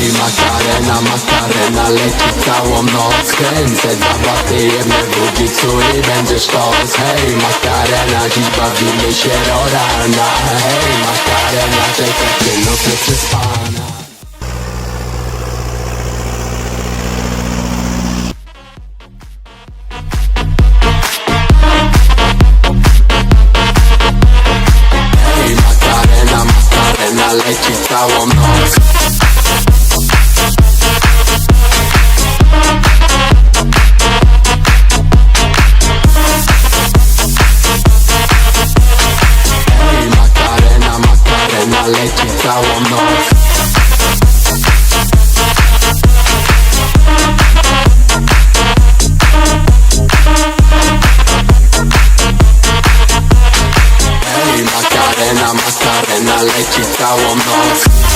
Hej, makarena, makarena, leci całą noc. Kręcę dwa baty, jedne w budzicu i będzie sztos Hej, makarena, dziś bawimy się do rana. Hej, makarena, czekajcie, noc nieprzespana Hej, makarena, makarena, leci całą noc leci całą noc. Makarena, makarena, leci całą noc